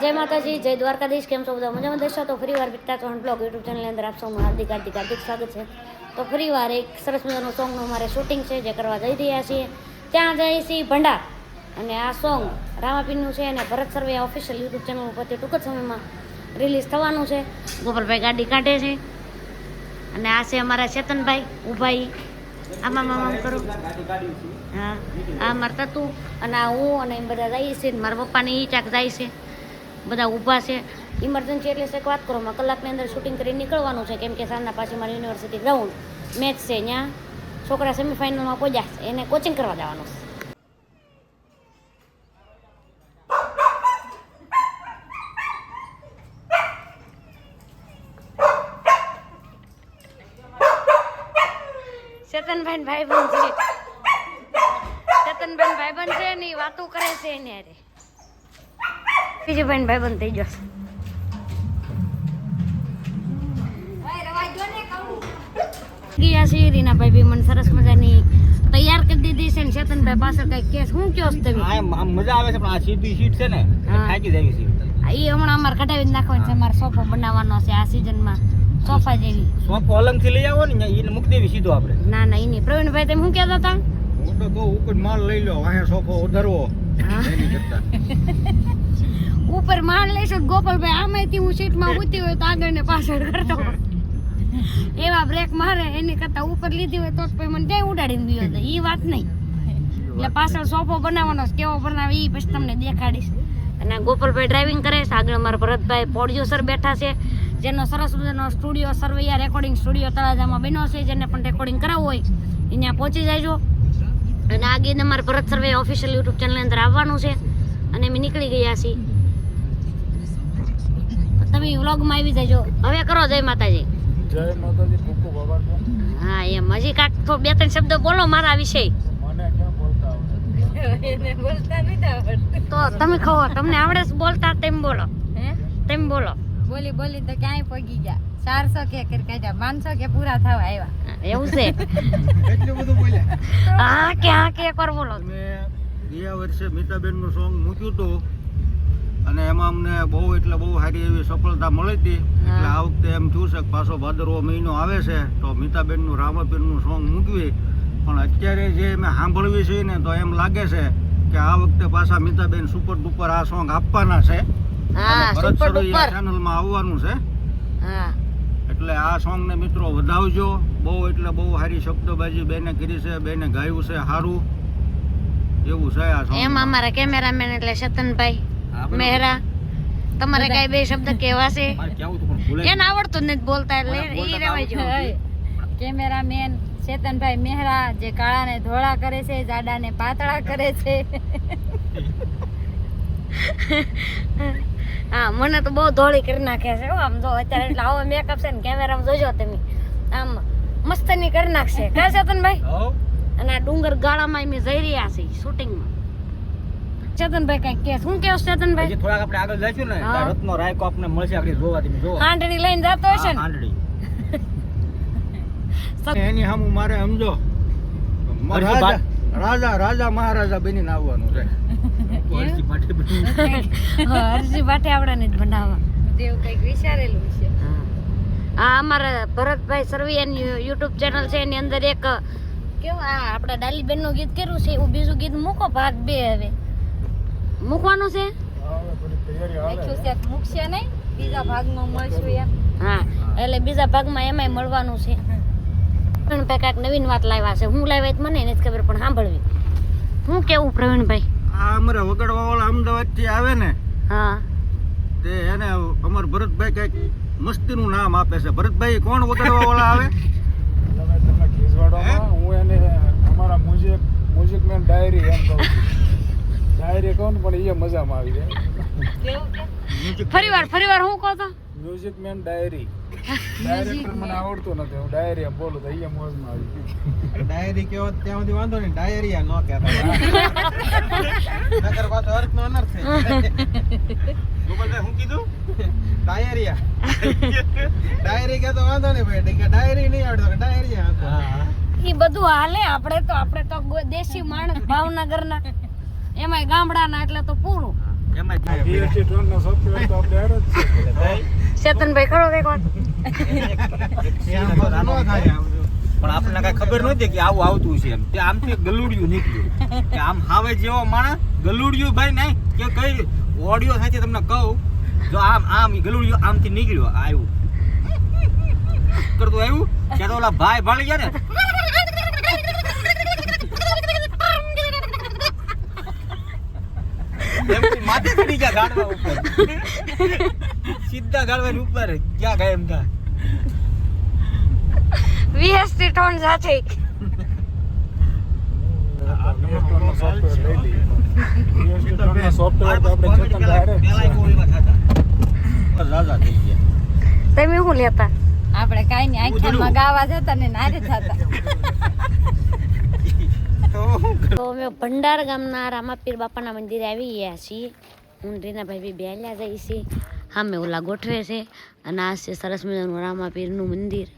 જય માતાજી, જય દ્વારકાધીશ, કેમ છો બધા? મજામાં દેશો? તો ફરી વાર વિકતા ચૌહાણ બ્લોગ યુટ્યુબ ચેનલ અંદર આપ સૌનું હાર્દિક હાર્દિક હાર્દિક સ્વાગત છે. તો ફરી વાર એક સરસ મજાનું સોંગનું અમારે શૂટિંગ છે, જે કરવા જઈ રહ્યા છીએ. ત્યાં જઈએ છીએ ભંડાર. અને આ સોંગ રામાપીરનું છે અને Bharat Sarve official YouTube channel ઉપરથી ટૂંક જ સમયમાં રિલીઝ થવાનું છે. ગોપાલભાઈ ગાડી કાઢે છે. અને આ છે અમારા ચેતનભાઈ, ઉભાઈ. આમાં, આમ કરું. હા, આ મારા તું અને આ હું અને એમ બધા જઈએ છીએ મારા પપ્પાને એ ચાક જાય છે. બધા ઊભા છે. ઇમરજન્સી એટલે એક વાત કરો કલાકની અંદર શૂટિંગ કરી નીકળવાનું છે. કેમ કે સાંજના પાછી મારી યુનિવર્સિટી ગ્રાઉન્ડ મેચ છે ત્યાં. છોકરા સેમિફાઇનલમાં પહોંચ્યા છે. એને કોચિંગ કરવા જવાનું છે. ચેતનભાઈ ભાઈ બંધ છે. ચેતનભાઈ ભાઈ બંધ છે ને વાતો કરે છે એને અરે બીજું ભાઈ ભાઈ બંધ થઈ જશે. ગયા છે રીનાભાઈ બી મને સરસ મજાની તૈયાર કરી દીધી છે ને ચેતનભાઈ પાછળ કઈ કેસ શું કયો તમે? મજા આવે છે પણ આ સીધી સીટ છે ને હા. થાકી જાય સીટ. આ હમણાં અમારે કઢાવી જ નાખવાનો છે. અમારે સોફો બનાવવાનો છે આ સિઝનમાં. સોફા જેવી. સોફો અલંગથી લઈ આવો ને એને મૂકી દેવી સીધો આપણે. ના ના એની પ્રવીણભાઈ તમે શું કહેતા હતા? હું તો કહું ઉપર માલ લઈ લો અહીંયા સોફો ઉધરવો. એની કરતા. ઉપર માન લઈશું ગોપાલભાઈ, આમાંથી હું સીટમાં ઉતી હોય તો આગળ ને પાછળ કરતો એવા બ્રેક મારે, એની કરતા ઉપર લીધી હોય તો જ પછી મને ક્યાંય ઉડાડીને ગયો હતો. એ વાત નહીં. એટલે પાછળ સોફો બનાવવાનો કેવો બનાવે એ પછી તમને દેખાડીશ. અને આ ગોપાલભાઈ ડ્રાઇવિંગ કરે છે, આગળ અમારા ભરતભાઈ સર બેઠા છે, જેનો સરસ મજાનો સ્ટુડિયો સરવૈયા રેકોર્ડિંગ સ્ટુડિયો તળાજામાં બન્યો છે, જેને પણ રેકોર્ડિંગ કરાવવું હોય અહીંયા પહોંચી જાયજો. અને આગળ અમારે ભરત સર્વે ઓફિશિયલ યુટ્યુબ ચેનલની અંદર આવવાનું છે. અને અમે નીકળી ગયા છીએ. તમે વ્લોગમાં આવી જજો. હવે કરો જય માતાજી. જય માતાજી ભૂખો બાબા હા એમ. હજી કાંક તો બે ત્રણ શબ્દ બોલો મારા વિશે. મને ક્યાં બોલતા આવડે? તો તમે કહો તમને આવડે છે બોલતા તેમ બોલો. તેમ બોલો. બોલી બોલી તો ક્યાંય પગી ગયા. ચારસો કે કરી કાઢ્યા પાંચસો કે પૂરા થવા આવ્યા. એવું છે. એટલું બધું બોલ્યા. હા કે હા કે એકવાર બોલો. ગયા વર્ષે મીતાબેનનું સોંગ મૂક્યું હતું. અને એમાં અમને બહુ એટલે બહુ સારી એવી સફળતા મળી હતી. એટલે આ વખતે એમ થયું છે કે પાછો ભાદરવો મહિનો આવે છે તો મીતાબેનનું રામાપીરનું સોંગ મૂકવી. પણ અત્યારે જે મેં સાંભળવી છે ને તો એમ લાગે છે કે આ વખતે પાછા મીતાબેન સુપર ડુપર આ સોંગ આપવાના છે. ચેનલમાં આવવાનું છે. એટલે આ સોંગને મિત્રો વધાવજો. બહુ એટલે બહુ સારી શબ્દબાજી બેને કરી છે બેને ગાયું છે સારું એવું છે આ સોંગ એમ અમારા કેમેરામેન એટલે ચેતનભાઈ મહેરા તમારે કઈ બે શબ્દ કેવા છે? એને આવડતું નથી બોલતા એટલે એ રેવાય જો. કેમેરામેન ચેતનભાઈ મહેરા જે કાળા ને ધોળા કરે છે જાડા ને પાતળા કરે છે. હા મને તો બહુ ધોળી કરી નાખે છે આમ જો અત્યારે એટલે આવો મેકઅપ છે ને કેમેરામાં જોજો તમે. આમ મસ્તની કરી નાખશે. કા ચેતનભાઈ અને આ ડુંગર ગાળામાં અમે જઈ રહ્યા છીએ શૂટિંગમાં ચેતનભાઈ કઈ કે શું કેવું ચેતનભાઈ? હજી થોડાક આપણે આગળ જઈશું ને રત્નો રાયકો આપણને મળશે આપણે જોવા તમે જોવા. હાંડણી લઈને જતો હશે ને? હાંડળી. એની સામું મારે સમજો. રાજા રાજા રાજા મહારાજા બનીને આવવાનું છે. હરજી પાટી બનીને. હા, હરજી બાટે આવડાને જ બનાવવા તેવું કંઈક વિચારેલું છે. હા. અમારા ભરતભાઈ સરવૈયાની યુટ્યુબ ચેનલ છે એની અંદર એક કેવું આ આપણા ડાલીબેનનું ગીત કર્યું છે એવું બીજું ગીત મૂકો ભાગ બે હવે. મૂકવાનું છે? મૂકશે નહીં બીજા ભાગમાં મળશું એમ. હા એટલે બીજા ભાગમાં એમાંય મળવાનું છે. પ્રવીણભાઈ કાંઈક નવીન વાત લાવ્યા છે. હું લાવ્યા મને નથી ખબર પણ સાંભળવી. હું કેવું પ્રવીણભાઈ? આ અમારે વગડવા વાળા અમદાવાદથી આવે ને હા. તે એને અમાર ભરતભાઈ કંઈક મસ્તીનું નામ આપે છે. ભરતભાઈ કોણ વગડવા વાળા આવે હું? એને અમારા મ્યુઝિક મ્યુઝિક મેન ડાયરી એમ કહું છું. ડાયરી કહું ને પણ એ મજામાં આવી જાય. ફરી વાર ફરી વાર હું કહો તો? મ્યુઝિક મેન ડાયરી ડાયરેક્ટર મને આવડતું નથી. હું ડાયરી બોલું તો અહીંયા મોજમાં આવી ગયું ડાયરી કેવો ત્યાં સુધી વાંધો નહીં. ડાયરિયા ન કહેતા નગર પાછો અર્થ નો અનર્થ ગોપાલભાઈ શું કીધું? ડાયરિયા ડાયરી કે તો વાંધો નહીં ભાઈ. કે ડાયરી નહીં આવડતો કે ડાયરિયા એ બધું હાલે. આપણે તો આપણે તો દેશી માણસ ભાવનગરના. એમાંય ગામડાના એટલે તો પૂરું. ચેતનભાઈ કરો પણ આપણને કઈ ખબર નહોતી કે આવું આવતું છે એમ. તે આમથી ગલુડિયું નીકળ્યું. કે આમ હાવે જેવો માણસ ગલુડિયું ભાઈ નહીં કે કઈ ઓડિયો સાથે તમને કહું જો આમ આમ ગલુડિયું આમથી નીકળ્યો આવ્યું. કરતું આવ્યું? ત્યારે ઓલા ભાઈ ભાળી ગયા ને માથે ચડી ગયા ગાડવા ઉપર. સીધા ગાડવા ઉપર ક્યાં ગયા એમ થા વીએસટી ટોન સાથે. થતા. ગયા. તમે શું લેતા? આપણે કાંઈ નહીં આખ્યાનમાં ગાવા જતા ને નારે જતા તો અમે ભંડાર ગામના રામાપીર બાપાના મંદિરે આવી ગયા છીએ. હું રીનાભાઈ બી બેલ્યા જઈએ છીએ. સામે ઓલા ગોઠવે છે અને આ છે સરસ મજાનું રામાપીરનું મંદિર.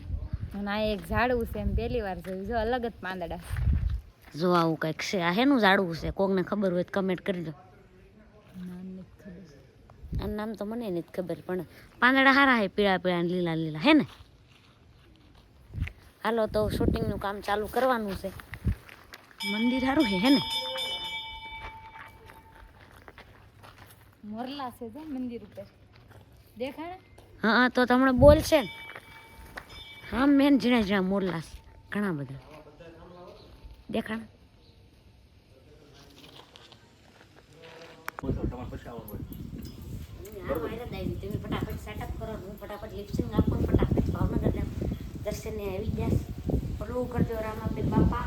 અને આ એક ઝાડવું છે એમ પહેલી વાર જોયું. જો અલગ જ પાંદડા. જો આવું કંઈક છે. આ હેનું ઝાડવું છે? કોકને ખબર હોય તો કમેન્ટ દો. આ નામ તો મને નથી ખબર પણ પાંદડા હારા હે પીળા પીળા લીલા લીલા. હે ને? હાલો તો શૂટિંગનું કામ ચાલુ કરવાનું છે. મંદિર સારું હે હે ને? મોરલા છે જો મંદિર ઉપર. દેખાય હા હા, તો તમને બોલશે ને. હા મેન ઝીણા ઝીણા મોરલા છે ઘણા બધા. દેખાણ તમે ફટાફટ સેટઅપ કરો હું ફટાફટ લિપસિંગ આપો ને ફટાફટ ભાવનગર દર્શને આવી ગયા પડવું કરજો રામાપીર બાપા.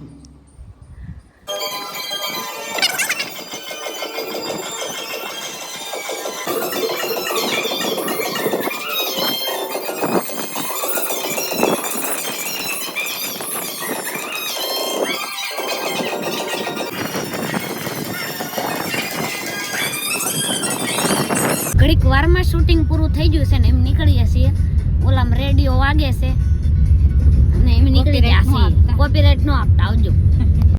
વારમાં શૂટિંગ પૂરું થઈ ગયું છે ને એમ નીકળીએ છીએ. ઓલામાં રેડિયો વાગે છે. અને એમ નીકળી ગયા છીએ. કોપીરાઇટ નો આપતા આવજો.